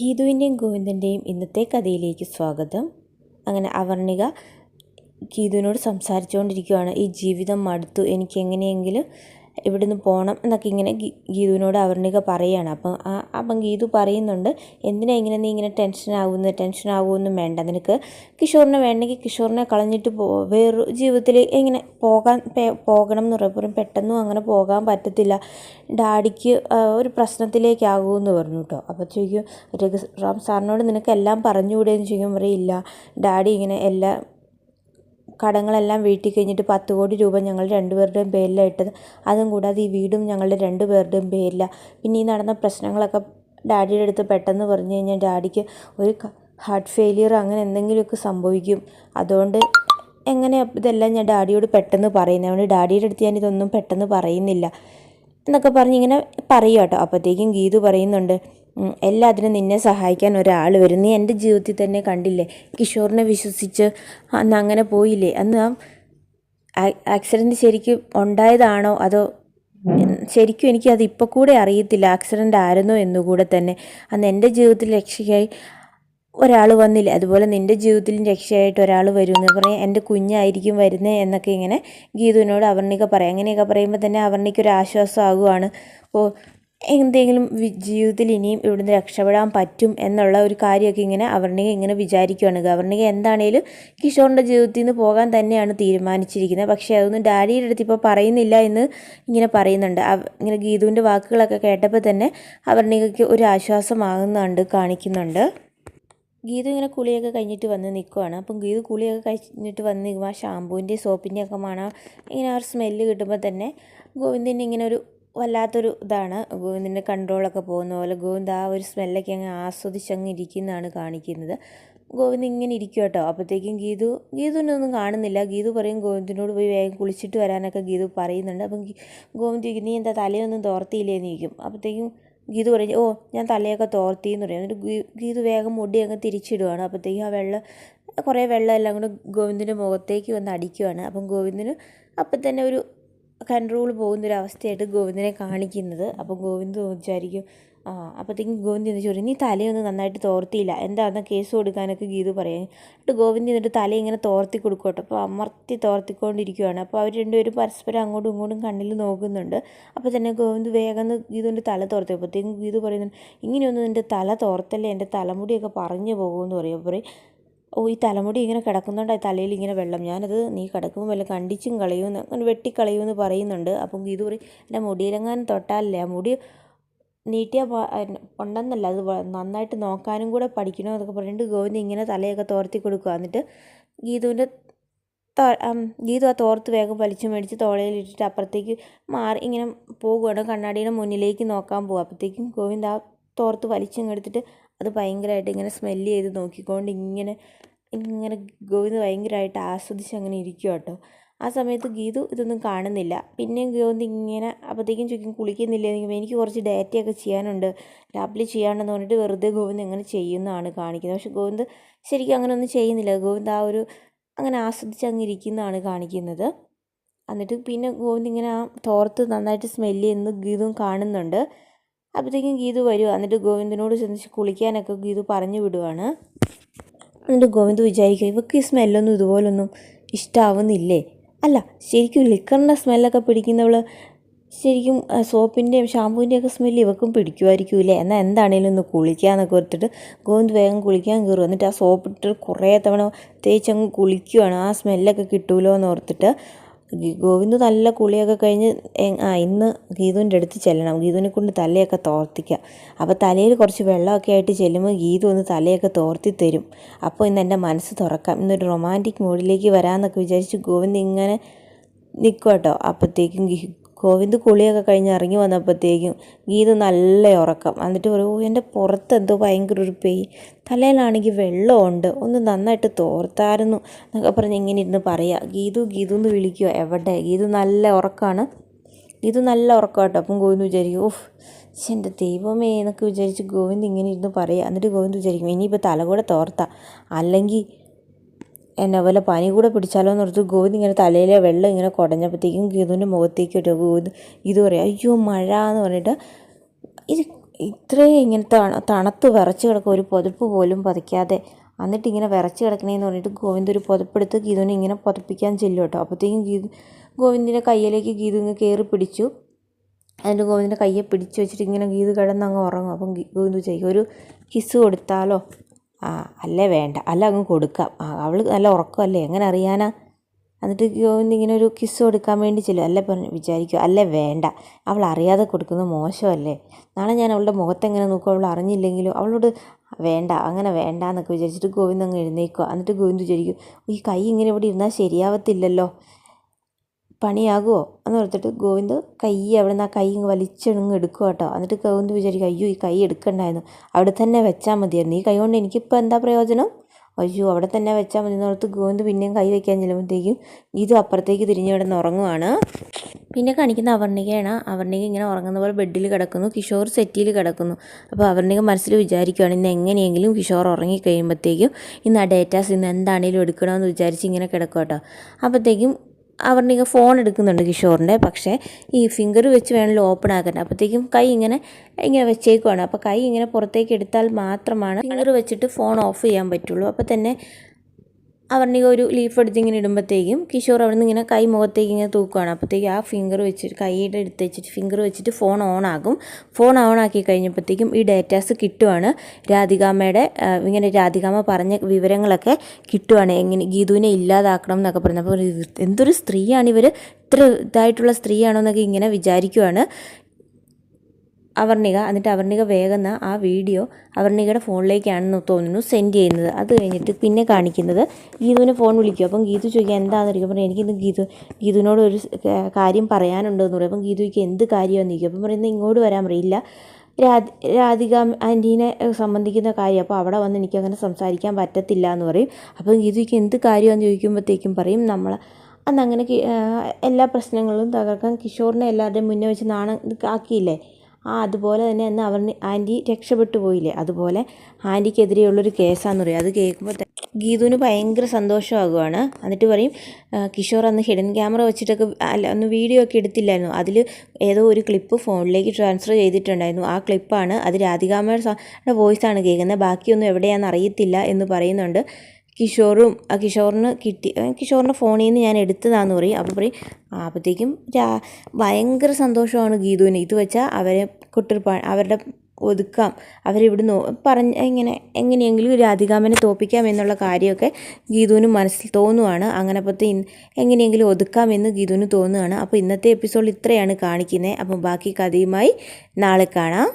ഗീതുവിന്റെയും ഗോവിന്ദന്റെയും ഇന്നത്തെ കഥയിലേക്ക് സ്വാഗതം. അങ്ങനെ അവർണിക ഗീതുവിനോട് സംസാരിച്ചുകൊണ്ടിരിക്കുകയാണ്. ഈ ജീവിതം മടുത്തു. എനിക്ക് എങ്ങനെയെങ്കിലും ഇവിടുന്ന് പോകണം എന്നൊക്കെ ഇങ്ങനെ ഗീതുവിനോട് അവർണിക പറയുകയാണ് അപ്പം ആ അപ്പം ഗീതു പറയുന്നുണ്ട് എന്തിനാ ഇങ്ങനെ നീ ഇങ്ങനെ ടെൻഷനാകുന്നു ടെൻഷനാകുമെന്നും വേണ്ട നിനക്ക് കിഷോറിനെ വേണമെങ്കിൽ കിഷോറിനെ കളഞ്ഞിട്ട് പോ വേറൊരു ജീവിതത്തിൽ ഇങ്ങനെ പോകാൻ പോകണം എന്ന് പറയുമ്പോൾ പെട്ടെന്നും അങ്ങനെ പോകാൻ പറ്റത്തില്ല. ഡാഡിക്ക് ഒരു പ്രശ്നത്തിലേക്കാകുമെന്ന് പറഞ്ഞു കേട്ടോ. അപ്പോൾ ചോദിക്കും രഘുറാം സാറിനോട് നിനക്ക് എല്ലാം പറഞ്ഞുകൂടെ എന്ന് ചോദിക്കുമ്പോൾ പറയില്ല ഡാഡി ഇങ്ങനെ എല്ലാ കടങ്ങളെല്ലാം വീട്ടിൽ കഴിഞ്ഞിട്ട് പത്ത് കോടി രൂപ ഞങ്ങൾ രണ്ടുപേരുടെയും പേരിലാണ് ഇട്ടത് അതും കൂടാതെ ഈ വീടും ഞങ്ങളുടെ രണ്ടുപേരുടെയും പേരിലാണ് പിന്നെ ഈ നടന്ന പ്രശ്നങ്ങളൊക്കെ ഡാഡിയുടെ അടുത്ത് പെട്ടെന്ന് പറഞ്ഞു കഴിഞ്ഞാൽ ഡാഡിക്ക് ഒരു ഹാർട്ട് ഫെയിലിയർ അങ്ങനെ എന്തെങ്കിലുമൊക്കെ സംഭവിക്കും. അതുകൊണ്ട് എങ്ങനെ ഇതെല്ലാം ഞാൻ ഡാഡിയോട് പെട്ടെന്ന് പറയുന്നത്? അതുകൊണ്ട് ഡാഡിയുടെ അടുത്ത് ഞാൻ ഇതൊന്നും പെട്ടെന്ന് പറയുന്നില്ല. എന്നൊക്കെ പറഞ്ഞ് ഇങ്ങനെ പറയുക കേട്ടോ. അപ്പോഴത്തേക്കും ഗീതു പറയുന്നുണ്ട് "ഉം, എല്ലാത്തിനും നിന്നെ സഹായിക്കാൻ ഒരാൾ വരും. നീ എന്റെ ജീവിതത്തിൽ തന്നെ കണ്ടില്ലേ? കിഷോറിനെ വിശ്വസിച്ച് അന്ന് അങ്ങനെ പോയില്ലേ? അന്ന് ആക്സിഡന്റ് ശരിക്കും ഉണ്ടായതാണോ? അതോ ശരിക്കും എനിക്ക് അത് ഇപ്പോൾ കൂടെ അറിയത്തില്ല. ആക്സിഡന്റ് ആയിരുന്നോ എന്നുകൂടെ തന്നെ. അന്ന് എന്റെ ജീവിതത്തിൽ രക്ഷയായി ഒരാൾ വന്നില്ല? അതുപോലെ നിന്റെ ജീവിതത്തിലും രക്ഷയായിട്ട് ഒരാൾ വരുമെന്ന് പറയാം എന്റെ കുഞ്ഞായിരിക്കും വരുന്നത് എന്നൊക്കെ ഇങ്ങനെ ഗീതുവിനോട് അവർണിക പറയാം. അങ്ങനെയൊക്കെ പറയുമ്പോൾ തന്നെ അവർണിക്കൊരു ആശ്വാസമാകുവാണ്. ഓ എന്തെങ്കിലും ജീവിതത്തിൽ ഇനിയും ഇവിടുന്ന് രക്ഷപ്പെടാൻ പറ്റും എന്നുള്ള ഒരു കാര്യമൊക്കെ ഇങ്ങനെ അവർണിക ഇങ്ങനെ വിചാരിക്കുകയാണ് അവർണിക എന്താണേലും കിഷോറിന്റെ ജീവിതത്തിൽ നിന്ന് പോകാൻ തന്നെയാണ് തീരുമാനിച്ചിരിക്കുന്നത്. പക്ഷേ അതൊന്നും ഡാഡിയുടെ അടുത്ത് ഇപ്പോൾ പറയുന്നില്ല എന്ന് ഇങ്ങനെ പറയുന്നുണ്ട്. ഇങ്ങനെ ഗീതുവിന്റെ വാക്കുകളൊക്കെ കേട്ടപ്പോൾ തന്നെ അവർണികയ്ക്ക് ഒരു ആശ്വാസമാകുന്നുണ്ട് കാണിക്കുന്നുണ്ട്. ഗീതു ഇങ്ങനെ കുളിയൊക്കെ കഴിഞ്ഞിട്ട് വന്ന് നിൽക്കുവാണ്. അപ്പം ഗീതു കുളിയൊക്കെ കഴിഞ്ഞിട്ട് വന്ന് നിൽക്കുമ്പോൾ ആ ഷാമ്പൂവിന്റെയും സോപ്പിന്റെയും ഒക്കെ മണം ഇങ്ങനെ ആ ഒരു സ്മെല്ല് കിട്ടുമ്പോൾ തന്നെ ഗോവിന്ദന് ഇങ്ങനെ ഒരു വല്ലാത്തൊരു ഇതാണ്. ഗോവിന്ദന്റെ കൺട്രോളൊക്കെ പോകുന്ന പോലെ ഗോവിന്ദ് ആ ഒരു സ്മെല്ലൊക്കെ അങ്ങ് ആസ്വദിച്ചങ്ങ് ഇരിക്കുന്നതാണ് കാണിക്കുന്നത്. ഗോവിന്ദ് ഇങ്ങനെ ഇരിക്കും കേട്ടോ. അപ്പോഴത്തേക്കും ഗീതു ഗീതുവിനൊന്നും കാണുന്നില്ല. ഗീതു പറയും ഗോവിന്ദിനോട് പോയി വേഗം കുളിച്ചിട്ട് വരാനൊക്കെ ഗീതു പറയുന്നുണ്ട്. അപ്പം ഗോവിന്ദ് ചോദിക്കും നീ എന്താ തലയൊന്നും തോർത്തിയില്ലേ എന്ന് ചോദിക്കും. അപ്പോഴത്തേക്കും ഗീതു പറയും ഓ ഞാൻ തലയൊക്കെ തോർത്തി എന്ന് പറയും. എന്നിട്ട് ഗീതു വേഗം മുടി അങ്ങ് തിരിച്ചിടുവാണ്. അപ്പോഴത്തേക്കും ആ വെള്ളം കുറേ വെള്ളം എല്ലാം കൂടെ ഗോവിന്ദിന്റെ മുഖത്തേക്ക് വന്ന് അടിക്കുവാണ്. അപ്പം ഗോവിന്ദിന് അപ്പം തന്നെ ഒരു കൺട്രോൾ പോകുന്നൊരവസ്ഥയായിട്ട് ഗോവിന്ദനെ കാണിക്കുന്നത്. അപ്പോൾ ഗോവിന്ദ് വിചാരിക്കും ആ അപ്പോഴത്തേക്കും ഗോവിന്ദ് എന്ന് ചോദിച്ചു നീ തലയൊന്നും നന്നായിട്ട് തോർത്തിയില്ല. എന്താണെന്ന് കേസ് കൊടുക്കാനൊക്കെ ഗീതു പറയാൻ എന്നിട്ട് ഗോവിന്ദ് എന്നിട്ട് തല ഇങ്ങനെ തോർത്തി കൊടുക്കോട്ടെ അപ്പോൾ അമർത്തി തോർത്തിക്കൊണ്ടിരിക്കുകയാണ് അപ്പോൾ അവർ രണ്ടുപേരും പരസ്പരം അങ്ങോട്ടും ഇങ്ങോട്ടും കണ്ണിൽ നോക്കുന്നുണ്ട്. അപ്പോൾ തന്നെ ഗോവിന്ദ് വേഗം ഗീതുവിന്റെ തല തോർത്തി. അപ്പോഴത്തേക്കും ഗീതു പറയുന്നുണ്ട് ഇങ്ങനെയൊന്നും എന്റെ തല തോർത്തല്ലേ? എന്റെ തലമുടിയൊക്കെ പറഞ്ഞു പോകുമെന്ന് പറയും. പറയും ഓ ഈ തലമുടി ഇങ്ങനെ കിടക്കുന്നുണ്ട് തലയിൽ ഇങ്ങനെ വെള്ളം. ഞാനത് നീ കിടക്കുമ്പോൾ വല്ല കണ്ടിച്ചും കളയുമെന്ന് അങ്ങനെ വെട്ടിക്കളയുമെന്ന് പറയുന്നുണ്ട്. അപ്പം ഇത് പറയും എന്റെ മുടിയിലെങ്ങാനും തൊട്ടാലല്ലേ? ആ മുടി നീട്ടിയ ഉണ്ടെന്നല്ല അത് നന്നായിട്ട് നോക്കാനും കൂടെ പഠിക്കണം എന്നൊക്കെ പറഞ്ഞിട്ട് ഗോവിന്ദ് ഇങ്ങനെ തലയൊക്കെ തോർത്തി കൊടുക്കുക എന്നിട്ട് ഗീതുവിന്റെ ഗീതു ആ തോർത്ത് വേഗം വലിച്ചു മേടിച്ച് തോളയിലിട്ടിട്ട് അപ്പുറത്തേക്ക് മാറി ഇങ്ങനെ പോകുകയാണ് കണ്ണാടിയുടെ മുന്നിലേക്ക് നോക്കാൻ പോകും അപ്പോഴത്തേക്കും ഗോവിന്ദ് ആ തോർത്ത് വലിച്ചിങ്ങെടുത്തിട്ട് അത് ഭയങ്കരമായിട്ട് ഇങ്ങനെ സ്മെല്ല് ചെയ്ത് നോക്കിക്കൊണ്ട് ഇങ്ങനെ ഇങ്ങനെ ഗോവിന്ദ് ഭയങ്കരമായിട്ട് ആസ്വദിച്ച് അങ്ങനെ ഇരിക്കുക കേട്ടോ ആ സമയത്ത് ഗീതു ഇതൊന്നും കാണുന്നില്ല. പിന്നെയും ഗോവിന്ദ് ഇങ്ങനെ അപ്പോഴത്തേക്കും ചോദിക്കും കുളിക്കുന്നില്ലേ? എനിക്ക് കുറച്ച് ഡാറ്റയൊക്കെ ചെയ്യാനുണ്ട്. ലാബിൽ ചെയ്യാണ്ടെന്ന് പറഞ്ഞിട്ട് വെറുതെ ഗോവിന്ദ് എങ്ങനെ ചെയ്യുന്നതാണ് കാണിക്കുന്നത്. പക്ഷെ ഗോവിന്ദ് ശരിക്കും അങ്ങനെ ഒന്നും ചെയ്യുന്നില്ല. ഗോവിന്ദ് ആ ഒരു അങ്ങനെ ആസ്വദിച്ച് അങ്ങ് ഇരിക്കുന്നതാണ് കാണിക്കുന്നത്. എന്നിട്ട് പിന്നെ ഗോവിന്ദ് ഇങ്ങനെ ആ തോർത്ത് നന്നായിട്ട് സ്മെല്ല് ചെയ്യുന്നത് ഗീതും കാണുന്നുണ്ട്. അപ്പോഴത്തേക്കും ഗീതു വരും എന്നിട്ട് ഗോവിന്ദനോട് ചെന്ന് കുളിക്കാനൊക്കെ ഗീതു പറഞ്ഞു വിടുവാണ്. എന്നിട്ട് ഗോവിന്ദ് വിചാരിക്കുക ഇവർക്ക് ഈ സ്മെല്ലൊന്നും ഇതുപോലൊന്നും ഇഷ്ടമാവുന്നില്ലേ അല്ല ശരിക്കും ലിക്കറിന്റെ സ്മെല്ലൊക്കെ പിടിക്കുന്നവൾ ശരിക്കും സോപ്പിന്റെയും ഷാമ്പൂവിന്റെയും ഒക്കെ സ്മെല്ല് ഇവക്കും പിടിക്കുമായിരിക്കൂലേ എന്നാൽ എന്താണേലും ഒന്ന് കുളിക്കാന്നൊക്കെ ഓർത്തിട്ട് ഗോവിന്ദ് വേഗം കുളിക്കാൻ കയറും. എന്നിട്ട് ആ സോപ്പിട്ട് കുറേ തവണ തേച്ചങ്ങ് കുളിക്കുവാണ്. ആ സ്മെല്ലൊക്കെ കിട്ടുമല്ലോ എന്ന് ഓർത്തിട്ട് ഗോവിന്ദ് നല്ല കുളിയൊക്കെ കഴിഞ്ഞ് ആ ഇന്ന് ഗീതുവിന്റെ അടുത്ത് ചെല്ലണം. ഗീതുവിനെ കൊണ്ട് തലയൊക്കെ തോർത്തിക്കുക അപ്പോൾ തലയിൽ കുറച്ച് വെള്ളമൊക്കെ ആയിട്ട് ചെല്ലുമ്പോൾ ഗീതു ഒന്ന് തലയൊക്കെ തോർത്തി തരും. അപ്പോൾ ഇന്ന് എന്റെ മനസ്സ് തുറക്കാം. ഇന്നൊരു റൊമാന്റിക് മൂഡിലേക്ക് വരാമെന്നൊക്കെ വിചാരിച്ച് ഗോവിന്ദ് ഇങ്ങനെ നിൽക്കും കേട്ടോ അപ്പോഴത്തേക്കും ഗോവിന്ദ് കുളിയൊക്കെ കഴിഞ്ഞ് ഇറങ്ങി വന്നപ്പോഴത്തേക്കും ഗീത നല്ല ഉറക്കം. എന്നിട്ട് പറയും ഓ എന്റെ പുറത്ത് എന്തോ ഭയങ്കര ഒരു പെയിൻ തലയിലാണെങ്കിൽ വെള്ളമുണ്ട്. ഒന്ന് നന്നായിട്ട് തോർത്തായിരുന്നു എന്നൊക്കെ പറഞ്ഞ് ഇങ്ങനെ ഇരുന്ന് പറയുക ഗീതു ഗീതു എന്ന് വിളിക്കുക എവിടെ? ഗീതു നല്ല ഉറക്കമാണ് ഗീതു നല്ല ഉറക്കം കേട്ടോ അപ്പം ഗോവിന്ദ് വിചാരിക്കും ഓഫ് എന്റെ ദൈവമേ എന്നൊക്കെ വിചാരിച്ച് ഗോവിന്ദ് ഇങ്ങനെ ഇരുന്ന് പറയുക എന്നിട്ട് ഗോവിന്ദ് വിചാരിക്കും ഇനിയിപ്പോൾ തല കൂടെ തോർത്താം. അല്ലെങ്കിൽ എന്നെ പോലെ പനി കൂടെ പിടിച്ചാലോ എന്ന് ഓർത്ത് ഗോവിന്ദ് ഇങ്ങനെ തലയിലെ വെള്ളം ഇങ്ങനെ കുടഞ്ഞപ്പോഴത്തേക്കും ഗീതുവിന്റെ മുഖത്തേക്ക് ഇട്ടു ഗോവിന്ദ് ഇത് പറയാം അയ്യോ മഴ എന്ന് പറഞ്ഞിട്ട് ഇത് ഇത്രയും ഇങ്ങനെ തണ തണുത്ത് വിറച്ച് കിടക്കും ഒരു പുതപ്പ് പോലും പതിക്കാതെ എന്നിട്ട് ഇങ്ങനെ വിറച്ച് കിടക്കണേന്ന് പറഞ്ഞിട്ട് ഗോവിന്ദ് ഒരു പുതപ്പെടുത്ത് ഗീതുവിനെ ഇങ്ങനെ പുതപ്പിക്കാൻ ചെല്ലും കേട്ടോ. അപ്പോഴത്തേക്കും ഗീതു ഗോവിന്ദിന്റെ കയ്യിലേക്ക് ഗീതു ഇങ്ങ് കയറി പിടിച്ചു. എന്നിട്ട് ഗോവിന്ദിന്റെ കയ്യെ പിടിച്ച് വെച്ചിട്ട് ഇങ്ങനെ ഗീതു കിടന്ന് അങ്ങ് ഉറങ്ങും. അപ്പം ഗോവിന്ദ് ചോദിക്കും ഒരു കിസ് കൊടുത്താലോ? ആ അല്ലേ വേണ്ട. അല്ല അങ്ങ് കൊടുക്കാം. ആ അവൾ നല്ല ഉറക്കമല്ലേ? എങ്ങനെ അറിയാനാ? എന്നിട്ട് ഇങ്ങനെ ഒരു കിസ് കൊടുക്കാൻ വേണ്ടി ചെല്ലും. അല്ലേ പറഞ്ഞു വിചാരിക്കും. അല്ലേ വേണ്ട. അവൾ അറിയാതെ കൊടുക്കുന്നത് മോശമല്ലേ? നാളെ ഞാൻ അവളുടെ മുഖത്തെങ്ങനെ നോക്കും? അവൾ അറിഞ്ഞില്ലെങ്കിലും? അവളോട് വേണ്ട അങ്ങനെ വേണ്ട എന്നൊക്കെ വിചാരിച്ചിട്ട് ഗോവിന്ദ് അങ്ങ് എഴുന്നേക്കുക എന്നിട്ട് ഗോവിന്ദ് വിചാരിക്കും ഈ കൈ ഇങ്ങനെ ഇവിടെ ഇരുന്നാൽ ശരിയാവത്തില്ലല്ലോ. പണിയാകുമോ എന്ന് ഓർത്തിട്ട് ഗോവിന്ദ് കൈ അവിടെ നിന്ന് ആ കൈ ഇങ്ങ് വലിച്ചെടുങ്ങ് എടുക്കുക കേട്ടോ എന്നിട്ട് ഗോവിന്ദ് വിചാരിക്കും അയ്യോ ഈ കൈ എടുക്കണ്ടായിരുന്നു അവിടെ തന്നെ വെച്ചാൽ മതിയായിരുന്നു. ഈ കൈ കൊണ്ട് എനിക്കിപ്പോൾ എന്താ പ്രയോജനം? അയ്യോ അവിടെ തന്നെ വെച്ചാൽ മതി എന്നോർത്ത് ഗോവിന്ദ് പിന്നെയും കൈ വയ്ക്കാൻ ചെല്ലുമ്പോഴത്തേക്കും ഇത് അപ്പുറത്തേക്ക് തിരിഞ്ഞ് കിടന്ന് ഉറങ്ങുവാണ്. പിന്നെ കാണിക്കുന്ന അവർണികയാണ്. അവർണിക ഇങ്ങനെ ഉറങ്ങുന്ന പോലെ ബെഡിൽ കിടക്കുന്നു. കിഷോർ സെറ്റിയിൽ കിടക്കുന്നു. അപ്പോൾ അവർണിക മനസ്സിൽ വിചാരിക്കുകയാണ് ഇന്ന് എങ്ങനെയെങ്കിലും കിഷോർ ഉറങ്ങി കഴിയുമ്പോഴത്തേക്കും ഇന്ന് ആ ഡേറ്റാസ് ഇന്ന് എന്താണേലും എടുക്കണമെന്ന് വിചാരിച്ച് ഇങ്ങനെ കിടക്കും കേട്ടോ അപ്പോഴത്തേക്കും അവർണിക ഫോൺ എടുക്കുന്നുണ്ട് കിഷോറിന്റെ. പക്ഷേ ഈ ഫിംഗർ വെച്ച് വേണമല്ലോ ഓപ്പൺ ആക്കേണ്ടത് അപ്പോഴത്തേക്കും കൈ ഇങ്ങനെ ഇങ്ങനെ വെച്ചേക്കുവാണ്. അപ്പോൾ കൈ ഇങ്ങനെ പുറത്തേക്ക് എടുത്താൽ മാത്രമാണ് ഫിംഗർ വെച്ചിട്ട് ഫോൺ ഓഫ് ചെയ്യാൻ പറ്റുള്ളൂ. അപ്പോൾ തന്നെ അവർണിക ഒരു ലീഫ് എടുത്ത് ഇങ്ങനെ ഇടുമ്പോഴത്തേക്കും കിഷോർ അവിടെ നിന്ന് ഇങ്ങനെ കൈ മുഖത്തേക്ക് ഇങ്ങനെ തൂക്കുകയാണ് അപ്പോഴത്തേക്കും ആ ഫിംഗർ വെച്ചിട്ട് കൈയുടെ എടുത്ത് വെച്ചിട്ട് ഫിംഗർ വെച്ചിട്ട് ഫോൺ ഓൺ ആകും. ഫോൺ ഓൺ ആക്കി കഴിഞ്ഞപ്പോഴത്തേക്കും ഈ ഡേറ്റാസ് കിട്ടുവാണ്. രാധികാമ്മയുടെ ഇങ്ങനെ രാധികാമ്മ പറഞ്ഞ വിവരങ്ങളൊക്കെ കിട്ടുവാണ്. എങ്ങനെ ഗീതുവിനെ ഇല്ലാതാക്കണം എന്നൊക്കെ പറഞ്ഞു. അപ്പോൾ എന്തൊരു സ്ത്രീയാണ് ഇവർ ഇത്ര ഇതായിട്ടുള്ള സ്ത്രീയാണോ എന്നൊക്കെ ഇങ്ങനെ വിചാരിക്കുവാണ്. അവർണിക എന്നിട്ട് അവർണിക വേഗം ആ വീഡിയോ അവർണികയുടെ ഫോണിലേക്കാണെന്ന് തോന്നുന്നു സെൻഡ് ചെയ്യുന്നത്. അത് കഴിഞ്ഞിട്ട് പിന്നെ കാണിക്കുന്നത് ഗീതുവിനെ ഫോൺ വിളിക്കും. അപ്പം ഗീതു ചോദിക്കുക എന്താണെന്ന് ചോദിക്കും അപ്പം എനിക്കിന്ന് ഗീതു ഗീതുവിനോട് ഒരു കാര്യം പറയാനുണ്ടെന്ന് പറയും. അപ്പം ഗീതുയ്ക്ക് എന്ത് കാര്യമാണെന്ന് ചോദിക്കും അപ്പം പറയുന്നത് ഇങ്ങോട്ട് വരാൻ പറയില്ല രാധ രാധിക ആന്റീനെ സംബന്ധിക്കുന്ന കാര്യം. അപ്പോൾ അവിടെ വന്ന് എനിക്കങ്ങനെ സംസാരിക്കാൻ പറ്റത്തില്ല എന്ന് പറയും. അപ്പം ഗീതുയ്ക്ക് എന്ത് കാര്യമാണെന്ന് ചോദിക്കുമ്പോഴത്തേക്കും പറയും നമ്മൾ അന്ന് അങ്ങനെ എല്ലാ പ്രശ്നങ്ങളും തകർക്കാൻ കിഷോറിനെ എല്ലാവരുടെയും മുന്നേ വെച്ച് നാണം ആക്കിയില്ലേ? ആ അതുപോലെ തന്നെ അന്ന് അവർ ആന്റി രക്ഷപ്പെട്ടു പോയില്ലേ? അതുപോലെ ആന്റിക്കെതിരെയുള്ളൊരു കേസാന്ന് പറയും. അത് കേൾക്കുമ്പോൾ ഗീതുവിന് ഭയങ്കര സന്തോഷമാകുവാണ്. എന്നിട്ട് പറയും കിഷോർ അന്ന് ഹിഡൻ ക്യാമറ വെച്ചിട്ടൊക്കെ അല്ല അന്ന് വീഡിയോ ഒക്കെ എടുത്തില്ലായിരുന്നു. അതിൽ ഏതോ ഒരു ക്ലിപ്പ് ഫോണിലേക്ക് ട്രാൻസ്ഫർ ചെയ്തിട്ടുണ്ടായിരുന്നു. ആ ക്ലിപ്പാണ്. അത് രാധികാമ്മയുടെ വോയിസാണ് കേൾക്കുന്നത്. ബാക്കിയൊന്നും എവിടെയാണെന്ന് അറിയത്തില്ല എന്ന് പറയുന്നുണ്ട്. കിഷോറും ആ കിഷോറിന് കിട്ടി കിഷോറിന്റെ ഫോണിൽ നിന്ന് ഞാൻ എടുത്തതാന്ന് പറയും. അപ്പോൾ പറയും അപ്പോഴത്തേക്കും ഭയങ്കര സന്തോഷമാണ് ഗീതുവിന്. ഇത് വെച്ചാൽ അവരെ കുട്ടിർപ്പാ അവരുടെ ഒതുക്കാം. അവരിവിടുന്ന് പറഞ്ഞ ഇങ്ങനെ എങ്ങനെയെങ്കിലും രാധികാമനെ തോപ്പിക്കാം എന്നുള്ള കാര്യമൊക്കെ ഗീതുവിന് മനസ്സിൽ തോന്നുവാണ്. അങ്ങനെ അപ്പോഴത്തെ എങ്ങനെയെങ്കിലും ഒതുക്കാമെന്ന് ഗീതുവിന് തോന്നുകയാണ് അപ്പോൾ ഇന്നത്തെ എപ്പിസോഡ് ഇത്രയാണ് കാണിക്കുന്നത് അപ്പം ബാക്കി കഥയുമായി നാളെ കാണാം.